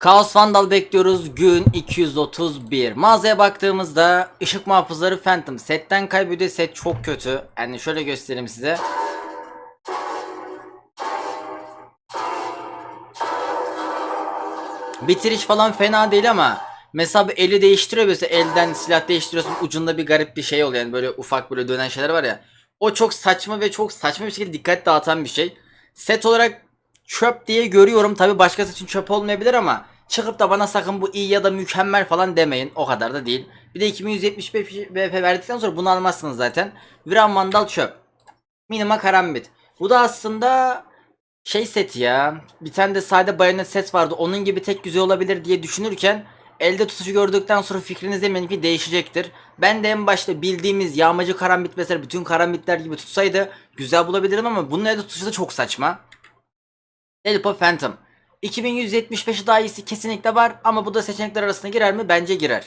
Kaos Vandal bekliyoruz gün 231. Mağazaya baktığımızda ışık muhafızları Phantom setten kaybediyor. Set çok kötü. Yani şöyle göstereyim size. Bitiriş falan fena değil ama mesela bir eli değiştiriyor mesela elden silah değiştiriyorsun ucunda bir garip bir şey oluyor yani böyle ufak böyle dönen şeyler var ya. O çok saçma ve çok saçma bir şekilde dikkat dağıtan bir şey. Set olarak çöp diye görüyorum. Tabi başkası için çöp olmayabilir ama çıkıp da bana sakın bu iyi ya da mükemmel falan demeyin. O kadar da değil. Bir de 2175 BP verdikten sonra bunu almazsınız zaten. Viran Vandal çöp. Minima karambit. Bu da aslında şey seti ya. Bir tane de sade bayonet set vardı. Onun gibi tek güzel olabilir diye düşünürken elde tutuşu gördükten sonra fikriniz eminim ki değişecektir. Ben de en başta bildiğimiz yağmacı karambit mesela bütün karambitler gibi tutsaydı güzel bulabilirim ama bunun elde tutuşu da çok saçma. Elipo Phantom. 2175'i daha iyisi kesinlikle var ama bu da seçenekler arasına girer mi? Bence girer.